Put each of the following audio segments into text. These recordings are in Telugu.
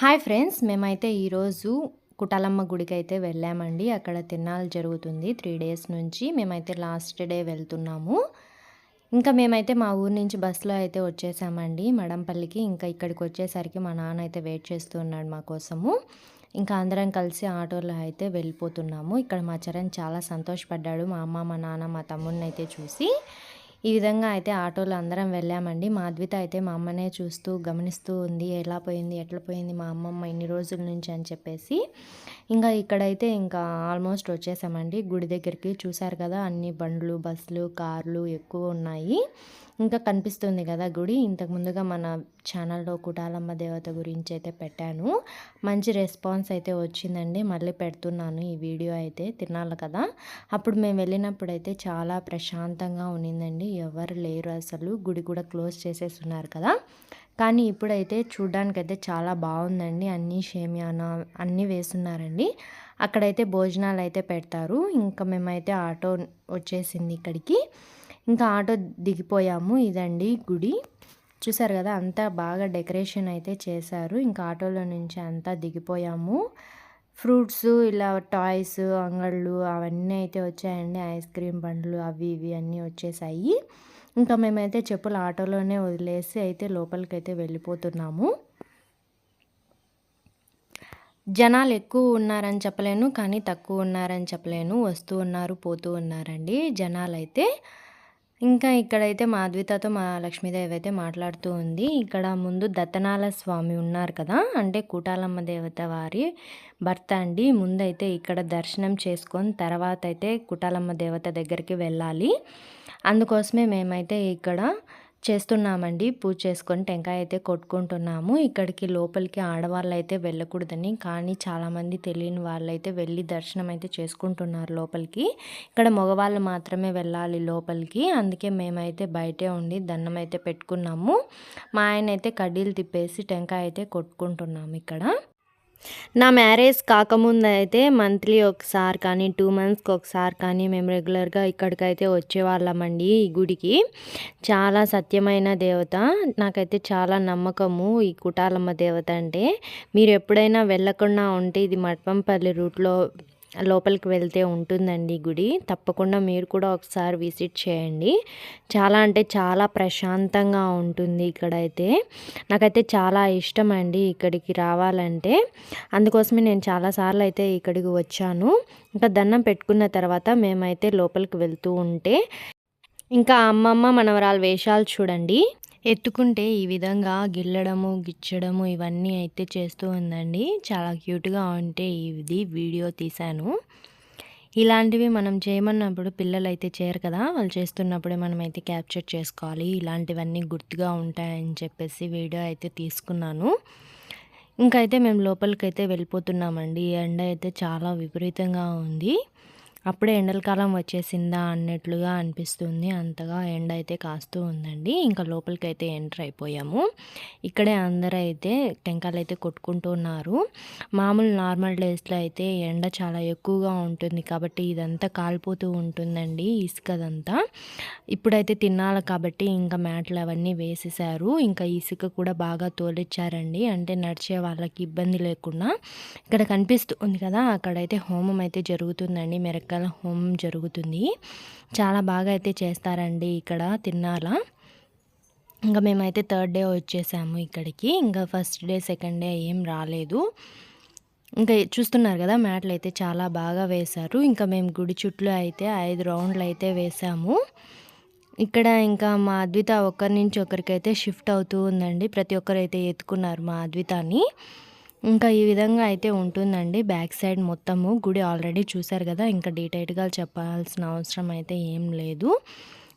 హాయ్ ఫ్రెండ్స్ మేమైతే ఈరోజు కుటాలమ్మ గుడికి అయితే వెళ్ళామండి. అక్కడ తిన్నాలు జరుగుతుంది త్రీ డేస్ నుంచి. మేమైతే లాస్ట్ డే వెళ్తున్నాము. ఇంకా మేమైతే మా ఊరు నుంచి బస్సులో అయితే వచ్చేసామండి. మడంపల్లికి ఇంకా ఇక్కడికి వచ్చేసరికి మా నాన్న అయితే వెయిట్ చేస్తూ ఉన్నాడు మా కోసము. ఇంకా అందరం కలిసి ఆటోలో అయితే వెళ్ళిపోతున్నాము. ఇక్కడ మా చరణ్ చాలా సంతోషపడ్డాడు. మా అమ్మ మా నాన్న మా తమ్ముడిని అయితే చూసి ఈ విధంగా అయితే ఆటోలో అందరం వెళ్ళామండి. మా అద్విత అయితే మా అమ్మనే చూస్తూ గమనిస్తూ ఉంది ఎలా పోయింది ఎట్లా పోయింది మా అమ్మమ్మ ఇన్ని రోజుల నుంచి అని చెప్పేసి. ఇంకా ఇక్కడైతే ఇంకా ఆల్మోస్ట్ వచ్చేసామండి. గుడి దగ్గరికి చూసారు కదా అన్ని బండ్లు బస్సులు కార్లు ఎక్కువ ఉన్నాయి. ఇంకా కనిపిస్తుంది కదా గుడి. ఇంతకు ముందుగా మన ఛానల్లో కుటాలమ్మ దేవత గురించి అయితే పెట్టాను. మంచి రెస్పాన్స్ అయితే వచ్చిందండి. మళ్ళీ పెడుతున్నాను ఈ వీడియో అయితే తినాలి కదా. అప్పుడు మేము వెళ్ళినప్పుడు అయితే చాలా ప్రశాంతంగా ఉన్నిందండి. ఎవరు లేరు అసలు. గుడి కూడా క్లోజ్ చేసేస్తున్నారు కదా. కానీ ఇప్పుడైతే చూడ్డానికైతే చాలా బాగుందండి. అన్నీ షేమియానా అన్నీ వేస్తున్నారండి అక్కడైతే భోజనాలు అయితే పెడతారు. ఇంకా మేమైతే ఆటో వచ్చేసింది ఇక్కడికి. ఇంకా ఆటో దిగిపోయాము. ఇదండి గుడి. చూసారు కదా అంతా బాగా డెకరేషన్ అయితే చేశారు. ఇంకా ఆటోలో నుంచి అంతా దిగిపోయాము. ఫ్రూట్స్ ఇలా టాయ్స్ అంగళ్ళు అవన్నీ అయితే వచ్చాయండి. ఐస్ క్రీమ్ బండ్లు అవి ఇవి అన్నీ వచ్చేసాయి. ఇంకా మేమైతే చెప్పులు ఆటోలోనే వదిలేసి అయితే లోపలికి అయితే వెళ్ళిపోతున్నాము. జనాలు ఎక్కువ ఉన్నారని చెప్పలేను కానీ తక్కువ ఉన్నారని చెప్పలేను. వస్తూ ఉన్నారు పోతూ ఉన్నారండి జనాలు అయితే ఇంకా ఇక్కడైతే మా అద్వితతో మా లక్ష్మీదేవి అయితే మాట్లాడుతూ ఉంది. ఇక్కడ ముందు దత్తనాల స్వామి ఉన్నారు కదా అంటే కూటాలమ్మ దేవత వారి భర్త అండి. ముందైతే ఇక్కడ దర్శనం చేసుకొని తర్వాత అయితే కుటాలమ్మ దేవత దగ్గరికి వెళ్ళాలి. అందుకోసమే మేమైతే ఇక్కడ చేస్తున్నామండి. పూజ చేసుకొని టెంకాయ అయితే కొట్టుకుంటున్నాము. ఇక్కడికి లోపలికి ఆడవాళ్ళు అయితే వెళ్ళకూడదని కానీ చాలామంది తెలియని వాళ్ళు అయితే వెళ్ళి దర్శనం అయితే చేసుకుంటున్నారు లోపలికి. ఇక్కడ మగవాళ్ళు మాత్రమే వెళ్ళాలి లోపలికి. అందుకే మేమైతే బయటే ఉండి దండం అయితే పెట్టుకున్నాము. మా ఆయన అయితే కడ్డీలు తిప్పేసి టెంకాయ అయితే కొట్టుకుంటున్నాము ఇక్కడ. నా మ్యారేజ్ కాకముందు అయితే మంత్లీ ఒకసారి కానీ టూ మంత్స్కి ఒకసారి కానీ మేము రెగ్యులర్గా ఇక్కడికైతే వచ్చేవాళ్ళమండి ఈ గుడికి. చాలా సత్యమైన దేవత. నాకైతే చాలా నమ్మకము ఈ కుటాలమ్మ దేవత అంటే. మీరు ఎప్పుడైనా వెళ్ళకుండా ఉంటే ఇది మట్పంపల్లి రూట్లో లోపలికి వెళ్తే ఉంటుందండి గుడి. తప్పకుండా మీరు కూడా ఒకసారి విజిట్ చేయండి. చాలా అంటే చాలా ప్రశాంతంగా ఉంటుంది ఇక్కడైతే. నాకైతే చాలా ఇష్టం అండి ఇక్కడికి రావాలంటే. అందుకోసమే నేను చాలాసార్లు అయితే ఇక్కడికి వచ్చాను. ఇంకా దండం పెట్టుకున్న తర్వాత మేమైతే లోపలికి వెళ్తూ ఉంటే. ఇంకా అమ్మమ్మ మనవరాలు వేషాలు చూడండి. ఎత్తుకుంటే ఈ విధంగా గిల్లడము గిచ్చడము ఇవన్నీ అయితే చేస్తూ ఉందండి. చాలా క్యూట్గా ఉంటే ఇది వీడియో తీశాను. ఇలాంటివి మనం చేయమన్నప్పుడు పిల్లలు అయితే చేయరు కదా. వాళ్ళు చేస్తున్నప్పుడే మనం అయితే క్యాప్చర్ చేసుకోవాలి. ఇలాంటివన్నీ గుర్తుగా ఉంటాయని చెప్పేసి వీడియో అయితే తీసుకున్నాను. ఇంకైతే మేము లోపలికైతే వెళ్ళిపోతున్నామండి. ఎండ అయితే చాలా విపరీతంగా ఉంది. అప్పుడే ఎండల కాలం వచ్చేసిందా అన్నట్లుగా అనిపిస్తుంది. అంతగా ఎండ అయితే కాస్తూ ఉందండి. ఇంకా లోపలికి అయితే ఎంటర్ అయిపోయాము. ఇక్కడే అందరూ అయితే టెంకాయలు అయితే కొట్టుకుంటున్నారు. మామూలు నార్మల్ డేస్లో అయితే ఎండ చాలా ఎక్కువగా ఉంటుంది కాబట్టి ఇదంతా కాలిపోతూ ఉంటుందండి ఇసుకదంతా. ఇప్పుడైతే తినాలి కాబట్టి ఇంకా మ్యాట్లు అవన్నీ వేసేసారు ఇంకా ఇసుక కూడా బాగా తోలిచ్చారండి. అంటే నడిచే వాళ్ళకి ఇబ్బంది లేకుండా. ఇక్కడ కనిపిస్తుంది కదా అక్కడైతే హోమం అయితే జరుగుతుందండి. మెరక రకాల హోమం జరుగుతుంది. చాలా బాగా అయితే చేస్తారండి ఇక్కడ తిన్నాలా. ఇంకా మేమైతే థర్డ్ డే వచ్చేసాము ఇక్కడికి. ఇంకా ఫస్ట్ డే సెకండ్ డే ఏం రాలేదు. ఇంకా చూస్తున్నారు కదా మ్యాట్లు అయితే చాలా బాగా వేశారు. ఇంకా మేము గుడి చుట్టూ అయితే ఐదు రౌండ్లు అయితే వేసాము ఇక్కడ ఇంకా మా అద్విత ఒకరి నుంచి ఒకరికైతే షిఫ్ట్ అవుతూ ఉందండి. ప్రతి ఒక్కరు అయితే ఎత్తుకున్నారు మా అద్వితాన్ని ఇంకా ఈ విధంగా అయితే ఉంటుందండి. బ్యాక్ సైడ్ మొత్తము గుడి ఆల్రెడీ చూసారు కదా ఇంకా డీటెయిల్గా చెప్పాల్సిన అవసరం అయితే ఏం లేదు.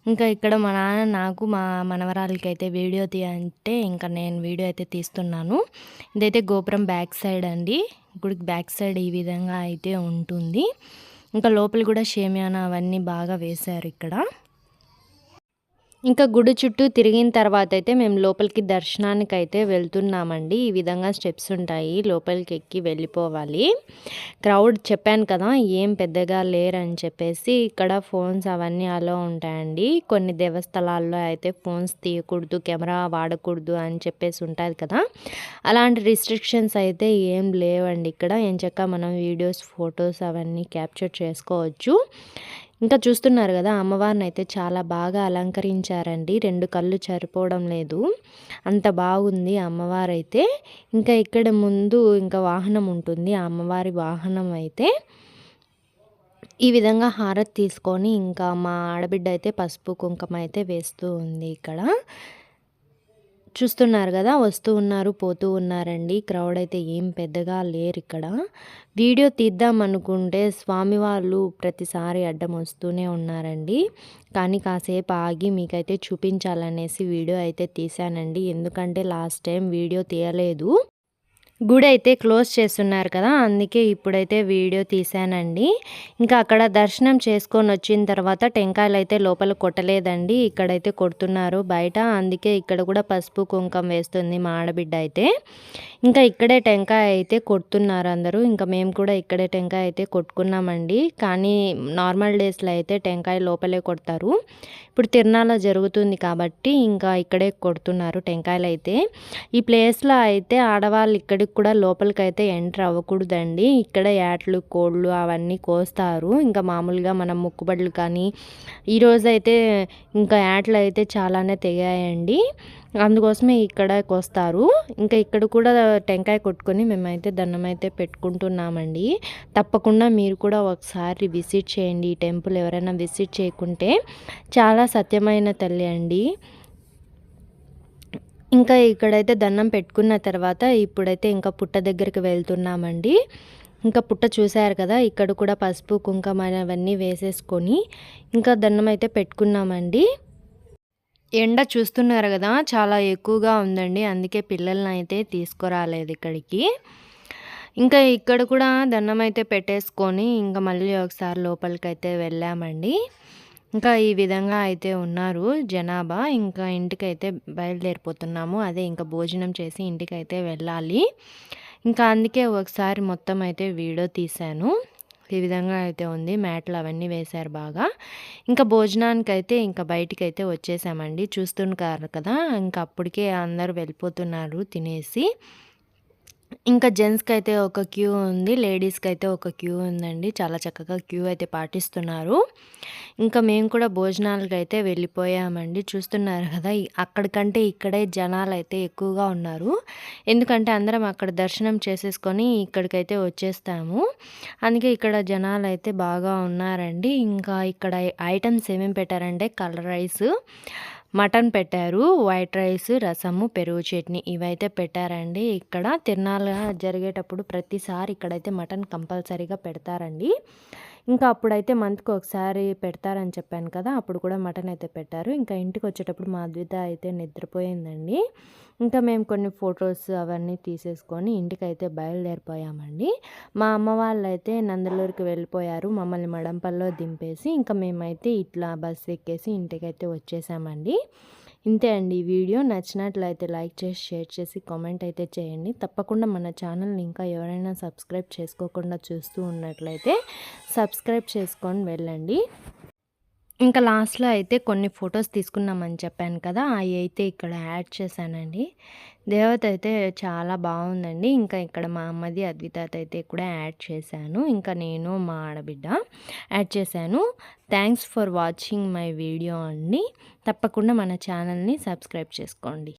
ఇంకా ఇక్కడ మా నాన్న నాకు మా మనవరాలకి అయితే వీడియో తీయంటే ఇంకా నేను వీడియో అయితే తీస్తున్నాను. ఇదైతే గోపురం బ్యాక్ సైడ్ అండి. గుడికి బ్యాక్ సైడ్ ఈ విధంగా అయితే ఉంటుంది. ఇంకా లోపల కూడా షేమియానా అవన్నీ బాగా వేశారు ఇక్కడ. ఇంకా గుడి చుట్టూ తిరిగిన తర్వాత అయితే మేము లోపలికి దర్శనానికి అయితే వెళ్తున్నామండి. ఈ విధంగా స్టెప్స్ ఉంటాయి. లోపలికి ఎక్కి వెళ్ళిపోవాలి. క్రౌడ్ చెప్పాను కదా ఏం పెద్దగా లేరని చెప్పేసి ఇక్కడ ఫోన్స్ అవన్నీ అలో ఉంటాయండి. కొన్ని దేవస్థలాల్లో అయితే ఫోన్స్ తీయకూడదు కెమెరా వాడకూడదు అని చెప్పేసి ఉంటుంది కదా. అలాంటి రిస్ట్రిక్షన్స్ అయితే ఏం లేవండి. ఇక్కడ ఎంచక్క మనం వీడియోస్ ఫొటోస్ అవన్నీ క్యాప్చర్ చేసుకోవచ్చు. ఇంకా చూస్తున్నారు కదా అమ్మవారిని అయితే చాలా బాగా అలంకరించారండి. రెండు కళ్ళు సరిపోవడం లేదు. అంత బాగుంది అమ్మవారు అయితే ఇంకా ఇక్కడ ముందు ఇంకా వాహనం ఉంటుంది. ఆ అమ్మవారి వాహనం అయితే ఈ విధంగా హారతి తీసుకొని ఇంకా మా ఆడబిడ్డ అయితే పసుపు కుంకుమ అయితే వేస్తూ ఉంది ఇక్కడ. చూస్తున్నారు కదా వస్తూ ఉన్నారు పోతూ ఉన్నారండి. క్రౌడ్ అయితే ఏం పెద్దగా లేరు ఇక్కడ. వీడియో తీద్దాం అనుకుంటే స్వామి వాళ్ళు ప్రతిసారి అడ్డం వస్తూనే ఉన్నారండి. కానీ కాసేపు ఆగి మీకైతే చూపించాలనేసి వీడియో అయితే తీశానండి. ఎందుకంటే లాస్ట్ టైం వీడియో తీయలేదు. గుడి అయితే క్లోజ్ చేస్తున్నారు కదా అందుకే ఇప్పుడైతే వీడియో తీశానండి. ఇంకా అక్కడ దర్శనం చేసుకొని వచ్చిన తర్వాత టెంకాయలు అయితే లోపల కొట్టలేదండి ఇక్కడైతే కొడుతున్నారు బయట అందుకే ఇక్కడ కూడా పసుపు కుంకం వేస్తుంది మా ఆడబిడ్డ అయితే ఇంకా ఇక్కడే టెంకాయ అయితే కొడుతున్నారు అందరూ ఇంకా మేము కూడా ఇక్కడే టెంకాయ అయితే కొట్టుకున్నామండి. కానీ నార్మల్ డేస్లో అయితే టెంకాయ లోపలే కొడతారు. ఇప్పుడు తిరణాల జరుగుతుంది కాబట్టి ఇంకా ఇక్కడే కొడుతున్నారు టెంకాయలు అయితే ఈ ప్లేస్లో అయితే ఆడవాళ్ళు ఇక్కడ ఎక్కడికి కూడా లోపలికి అయితే ఎంటర్ అవ్వకూడదండి. ఇక్కడ యాట్లు కోళ్ళు అవన్నీ కోస్తారు. ఇంకా మామూలుగా మనం ముక్కుబడులు కానీ ఈరోజు అయితే ఇంకా యాట్లు అయితే చాలానే తెగాయండి. అందుకోసమే ఇక్కడ కోస్తారు. ఇంకా ఇక్కడ కూడా టెంకాయ కొట్టుకొని మేమైతే దండం అయితే పెట్టుకుంటున్నామండి. తప్పకుండా మీరు కూడా ఒకసారి విజిట్ చేయండి. ఈ టెంపుల్ ఎవరైనా విజిట్ చేయకుంటే చాలా సత్యమైన తల్లి అండి. ఇంకా ఇక్కడైతే దండం పెట్టుకున్న తర్వాత ఇప్పుడైతే ఇంకా పుట్ట దగ్గరికి వెళ్తున్నామండి. ఇంకా పుట్ట చూశారు కదా ఇక్కడ కూడా పసుపు కుంకుమ అవన్నీ వేసేసుకొని ఇంకా దండం అయితే పెట్టుకున్నామండి. ఎండ చూస్తున్నారు కదా చాలా ఎక్కువగా ఉందండి అందుకే పిల్లల్ని అయితే తీసుకురాలేదు ఇక్కడికి. ఇంకా ఇక్కడ కూడా దండం అయితే పెట్టేసుకొని ఇంకా మళ్ళీ ఒకసారి లోపలికి అయితే వెళ్ళామండి. ఇంకా ఈ విధంగా అయితే ఉన్నారు జనాభా. ఇంకా ఇంటికైతే బయలుదేరిపోతున్నాము. అదే ఇంకా భోజనం చేసి ఇంటికైతే వెళ్ళాలి. ఇంకా అందుకే ఒకసారి మొత్తం అయితే వీడియో తీశాను. ఈ విధంగా అయితే ఉంది. మ్యాట్లు అవన్నీ వేశారు బాగా. ఇంకా భోజనానికి అయితే ఇంకా బయటికి అయితే వచ్చేసామండి. చూస్తున్నారు కదా. ఇంకా అప్పటికే అందరూ వెళ్ళిపోతున్నారు తినేసి. ఇంకా జెంట్స్కి అయితే ఒక క్యూ ఉంది లేడీస్కి అయితే ఒక క్యూ ఉందండి. చాలా చక్కగా క్యూ అయితే పాటిస్తున్నారు. ఇంకా మేము కూడా భోజనాలకు అయితే వెళ్ళిపోయామండి. చూస్తున్నారు కదా అక్కడికంటే ఇక్కడే జనాలు అయితే ఎక్కువగా ఉన్నారు. ఎందుకంటే అందరం అక్కడ దర్శనం చేసేసుకొని ఇక్కడికైతే వచ్చేస్తాము. అందుకే ఇక్కడ జనాలు అయితే బాగా ఉన్నారండి. ఇంకా ఇక్కడ ఐటమ్స్ ఏమేమి పెట్టారంటే కలర్ రైస్ మటన్ పెట్టారు వైట్ రైస్ రసము పెరుగు చట్నీ ఇవైతే పెట్టారండి. ఇక్కడ తిరునాళ్ళ జరిగేటప్పుడు ప్రతిసారి ఇక్కడైతే మటన్ కంపల్సరీగా పెడతారండి. ఇంకా అప్పుడైతే మంత్కి ఒకసారి పెడతారని చెప్పాను కదా అప్పుడు కూడా మటన్ అయితే పెట్టారు. ఇంకా ఇంటికి వచ్చేటప్పుడు మా అద్విత అయితే నిద్రపోయిందండి. ఇంకా మేము కొన్ని ఫొటోస్ అవన్నీ తీసేసుకొని ఇంటికి అయితే బయలుదేరిపోయామండి. మా అమ్మ వాళ్ళు అయితే నందలూరుకి వెళ్ళిపోయారు మమ్మల్ని మడంపల్లో దింపేసి ఇంకా మేమైతే ఇట్లా బస్సు ఎక్కేసి ఇంటికైతే వచ్చేసామండి. ఇంతే అండి. ఈ వీడియో నచ్చినట్లయితే లైక్ చేసి షేర్ చేసి కామెంట్ అయితే చేయండి. తప్పకుండా మన ఛానల్ని ఇంకా ఎవరైనా సబ్స్క్రైబ్ చేసుకోకుండా చూస్తూ ఉన్నట్లయితే సబ్స్క్రైబ్ చేసుకొని వెళ్ళండి. ఇంకా లాస్ట్లో అయితే కొన్ని ఫొటోస్ తీసుకున్నామని చెప్పాను కదా అవి అయితే ఇక్కడ యాడ్ చేశానండి. దేవత అయితే చాలా బాగుందండి. ఇంకా ఇక్కడ మా అమ్మది అద్విత అయితే కూడా యాడ్ చేశాను. ఇంకా నేను మా ఆడబిడ్డ యాడ్ చేశాను. Thanks for watching my video అండి. తప్పకుండా మన ఛానల్ని సబ్స్క్రైబ్ చేసుకోండి.